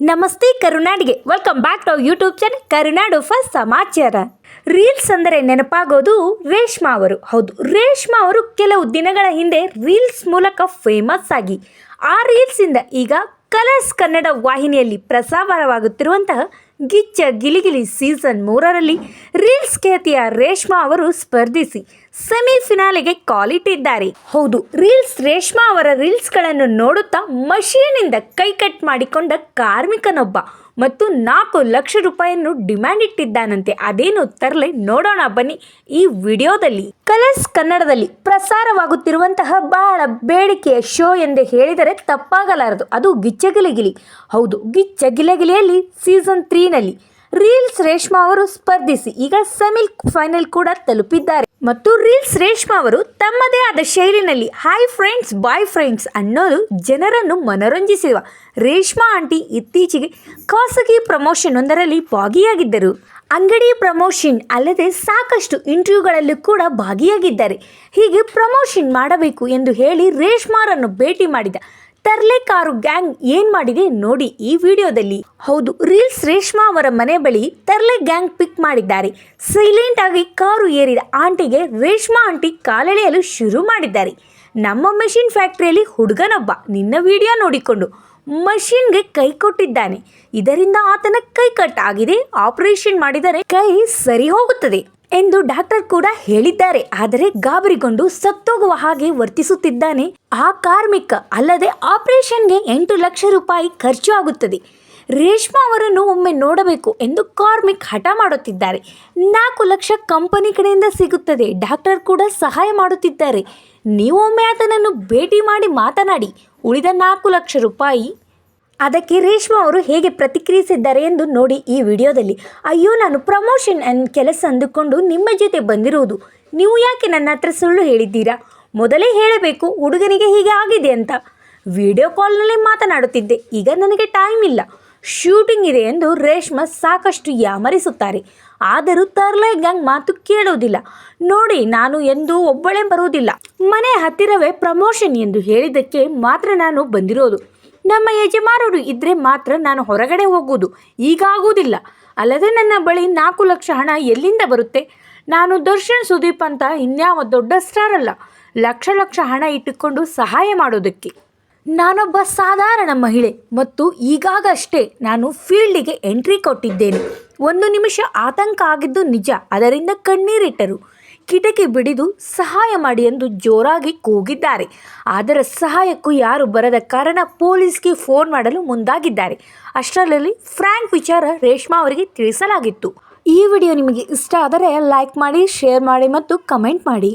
ನಮಸ್ತೆ ಕರುನಾಡಿಗೆ. Welcome back to YouTube channel Karunadu first ಸಮಾಚಾರ. Reels ಅಂದರೆ ನೆನಪಾಗೋದು ರೇಷ್ಮಾ ಅವರು. ಹೌದು, ರೇಷ್ಮಾ ಅವರು ಕೆಲವು ದಿನಗಳ ಹಿಂದೆ ರೀಲ್ಸ್ ಮೂಲಕ ಫೇಮಸ್ ಆಗಿ. ಆ ರೀಲ್ಸಿಂದ ಈಗ ಕಲರ್ಸ್ ಕನ್ನಡ ವಾಹಿನಿಯಲ್ಲಿ ಪ್ರಸಾರವಾಗುತ್ತಿರುವಂತಹ ಗಿಚ್ಚ ಗಿಲಿಗಿಲಿ ಸೀಸನ್ ಮೂರರಲ್ಲಿ ರೀಲ್ಸ್ ಖ್ಯಾತಿಯ ರೇಷ್ಮಾ ಅವರು ಸ್ಪರ್ಧಿಸಿ ಸೆಮಿಫಿನಾಲಿಗೆ ಕಾಲಿಟ್ಟಿದ್ದಾರೆ. ಹೌದು, ರೀಲ್ಸ್ ರೇಷ್ಮಾ ಅವರ ರೀಲ್ಸ್ಗಳನ್ನು ನೋಡುತ್ತಾ ಮಷೀನಿಂದ ಕೈ ಕಟ್ ಮಾಡಿಕೊಂಡ ಕಾರ್ಮಿಕನೊಬ್ಬ. ಮತ್ತು ನಾಲ್ಕು ಲಕ್ಷ ರೂಪಾಯಿಯನ್ನು ಡಿಮ್ಯಾಂಡ್ ಇಟ್ಟಿದ್ದಾನಂತೆ. ಅದೇನು ತರಲೆ ನೋಡೋಣ, ಬನ್ನಿ. ಈ ವಿಡಿಯೋದಲ್ಲಿ ಕಲರ್ಸ್ ಕನ್ನಡದಲ್ಲಿ ಪ್ರಸಾರವಾಗುತ್ತಿರುವಂತಹ ಬಹಳ ಬೇಡಿಕೆಯ ಶೋ ಎಂದೇ ಹೇಳಿದರೆ ತಪ್ಪಾಗಲಾರದು. ಅದು ಗಿಚ್ಚಗಿಲಗಿಲಿ. ಹೌದು, ಗಿಚ್ಚಗಿಲಗಿಲಿಯಲ್ಲಿ ಸೀಸನ್ ತ್ರೀನಲ್ಲಿ ರೀಲ್ಸ್ ರೇಷ್ಮಾ ಅವರು ಸ್ಪರ್ಧಿಸಿ ಈಗ ಸೆಮಿಲ್ ಫೈನಲ್ ಕೂಡ ತಲುಪಿದ್ದಾರೆ. ಮತ್ತು ರೀಲ್ಸ್ ರೇಷ್ಮಾ ಅವರು ತಮ್ಮದೇ ಆದ ಶೈಲಿನಲ್ಲಿ ಹಾಯ್ ಫ್ರೆಂಡ್ಸ್ ಬಾಯ್ ಫ್ರೆಂಡ್ಸ್ ಅನ್ನೋದು ಜನರನ್ನು ಮನರಂಜಿಸಿರುವ ರೇಷ್ಮಾ ಆಂಟಿ ಇತ್ತೀಚೆಗೆ ಖಾಸಗಿ ಪ್ರಮೋಷನ್ ಒಂದರಲ್ಲಿ ಭಾಗಿಯಾಗಿದ್ದರು. ಅಂಗಡಿ ಪ್ರಮೋಷನ್ ಅಲ್ಲದೆ ಸಾಕಷ್ಟು ಇಂಟರ್ವ್ಯೂಗಳಲ್ಲೂ ಕೂಡ ಭಾಗಿಯಾಗಿದ್ದಾರೆ. ಹೀಗೆ ಪ್ರಮೋಷನ್ ಮಾಡಬೇಕು ಎಂದು ಹೇಳಿ ರೇಷ್ಮಾರನ್ನು ಭೇಟಿ ಮಾಡಿದ ತರ್ಲೆ ಕಾರು ಗ್ಯಾಂಗ್ ಏನ್ ಮಾಡಿದೆ ನೋಡಿ ಈ ವಿಡಿಯೋದಲ್ಲಿ. ಹೌದು, ರೀಲ್ಸ್ ರೇಷ್ಮಾ ಅವರ ಮನೆ ಬಳಿ ತರ್ಲೆ ಗ್ಯಾಂಗ್ ಪಿಕ್ ಮಾಡಿದ್ದಾರೆ. ಸೈಲೆಂಟ್ ಆಗಿ ಕಾರು ಏರಿದ ಆಂಟಿಗೆ ರೇಷ್ಮಾ ಆಂಟಿ ಕಾಲೆಳೆಯಲು ಶುರು ಮಾಡಿದ್ದಾರೆ. ನಮ್ಮ ಮೆಷಿನ್ ಫ್ಯಾಕ್ಟರಿಯಲ್ಲಿ ಹುಡುಗನೊಬ್ಬ ನಿನ್ನ ವಿಡಿಯೋ ನೋಡಿಕೊಂಡು ಮಷಿನ್ಗೆ ಕೈ ಕೊಟ್ಟಿದ್ದಾನೆ. ಇದರಿಂದ ಆತನ ಕೈ ಕಟ್ ಆಗಿದೆ. ಆಪರೇಷನ್ ಮಾಡಿದರೆ ಕೈ ಸರಿ ಹೋಗುತ್ತದೆ. ಎಂದು ಡಾಕ್ಟರ್ ಕೂಡ ಹೇಳಿದ್ದಾರೆ. ಆದರೆ ಗಾಬರಿಗೊಂಡು ಸತ್ತೋಗುವ ಹಾಗೆ ವರ್ತಿಸುತ್ತಿದ್ದಾನೆ. ಆ ಕಾರ್ಮಿಕ ಅಲ್ಲದೆ ಆಪರೇಷನ್ಗೆ ಎಂಟು ಲಕ್ಷ ರೂಪಾಯಿ ಖರ್ಚು ಆಗುತ್ತದೆ. ರೇಷ್ಮಾ ಅವರನ್ನು ಒಮ್ಮೆ ನೋಡಬೇಕು ಎಂದು ಕಾರ್ಮಿಕ್ ಹಠ ಮಾಡುತ್ತಿದ್ದಾರೆ. ನಾಲ್ಕು ಲಕ್ಷ ಕಂಪನಿ ಕಡೆಯಿಂದ ಸಿಗುತ್ತದೆ. ಡಾಕ್ಟರ್ ಕೂಡ ಸಹಾಯ ಮಾಡುತ್ತಿದ್ದಾರೆ. ನೀವು ಒಮ್ಮೆ ಆತನನ್ನು ಭೇಟಿ ಮಾಡಿ ಮಾತನಾಡಿ. ಉಳಿದ ನಾಲ್ಕು ಲಕ್ಷ ರೂಪಾಯಿ ಅದಕ್ಕೆ ರೇಷ್ಮಾ ಅವರು ಹೇಗೆ ಪ್ರತಿಕ್ರಿಯಿಸಿದ್ದಾರೆ ಎಂದು ನೋಡಿ ಈ ವಿಡಿಯೋದಲ್ಲಿ. ಅಯ್ಯೋ, ನಾನು ಪ್ರಮೋಷನ್ ಅನ್ ಕೆಲಸ ಅಂದುಕೊಂಡು ನಿಮ್ಮ ಜೊತೆ ಬಂದಿರುವುದು ನೀವು ಯಾಕೆ ನನ್ನ ಹತ್ರ ಸುಳ್ಳು ಹೇಳಿದ್ದೀರಾ? ಮೊದಲೇ ಹೇಳಬೇಕು, ಹುಡುಗನಿಗೆ ಹೀಗೆ ಆಗಿದೆ ಅಂತ. ವಿಡಿಯೋ ಕಾಲ್ನಲ್ಲಿ ಮಾತನಾಡುತ್ತಿದ್ದೆ, ಈಗ ನನಗೆ ಟೈಮ್ ಇಲ್ಲ. ಶೂಟಿಂಗ್ ಇದೆ ಎಂದು ರೇಷ್ಮಾ ಸಾಕಷ್ಟು ಯಾಮರಿಸುತ್ತಾರೆ. ಆದರೂ ತರ್ಲೆ ಗ್ಯಾಂಗ್ ಮಾತು ಕೇಳುವುದಿಲ್ಲ ನೋಡಿ, ನಾನು ಎಂದೂ ಒಬ್ಬಳೇ ಬರುವುದಿಲ್ಲ. ಮನೆ ಹತ್ತಿರವೇ ಪ್ರಮೋಷನ್ ಎಂದು ಹೇಳಿದ್ದಕ್ಕೆ ಮಾತ್ರ ನಾನು ಬಂದಿರೋದು. ನಮ್ಮ ಯಜಮಾನರು ಇದ್ದರೆ ಮಾತ್ರ ನಾನು ಹೊರಗಡೆ ಹೋಗುವುದು. ಈಗ ಆಗುವುದಿಲ್ಲ ಅಲ್ಲದೆ ನನ್ನ ಬಳಿ ನಾಲ್ಕು ಲಕ್ಷ ಹಣ ಎಲ್ಲಿಂದ ಬರುತ್ತೆ? ನಾನು ದರ್ಶನ್ ಸುದೀಪ್ ಅಂತ ಇನ್ಯಾವ ದೊಡ್ಡ ಸ್ಟಾರ್ ಅಲ್ಲ. ಲಕ್ಷ ಲಕ್ಷ ಹಣ ಇಟ್ಟುಕೊಂಡು ಸಹಾಯ ಮಾಡೋದಕ್ಕೆ. ನಾನೊಬ್ಬ ಸಾಧಾರಣ ಮಹಿಳೆ ಮತ್ತು ಈಗಾಗಷ್ಟೇ ನಾನು ಫೀಲ್ಡಿಗೆ ಎಂಟ್ರಿ ಕೊಟ್ಟಿದ್ದೇನೆ. ಒಂದು ನಿಮಿಷ ಆತಂಕ ಆಗಿದ್ದು ನಿಜ. ಅದರಿಂದ ಕಣ್ಣೀರಿಟ್ಟರು. ಕಿಟಕಿ ಬಿಡಿದು ಸಹಾಯ ಮಾಡಿ ಎಂದು ಜೋರಾಗಿ ಕೂಗಿದ್ದಾರೆ. ಅದರ ಸಹಾಯಕ್ಕೂ ಯಾರು ಬರದ ಕಾರಣ ಪೊಲೀಸ್ಗೆ ಫೋನ್ ಮಾಡಲು ಮುಂದಾಗಿದ್ದಾರೆ. ಅಷ್ಟರಲ್ಲಿ ಫ್ರ್ಯಾಂಕ್ ವಿಚಾರ ರೇಷ್ಮಾ ಅವರಿಗೆ ತಿಳಿಸಲಾಗಿತ್ತು. ಈ ವಿಡಿಯೋ ನಿಮಗೆ ಇಷ್ಟ ಆದರೆ ಲೈಕ್ ಮಾಡಿ, ಶೇರ್ ಮಾಡಿ ಮತ್ತು ಕಮೆಂಟ್ ಮಾಡಿ.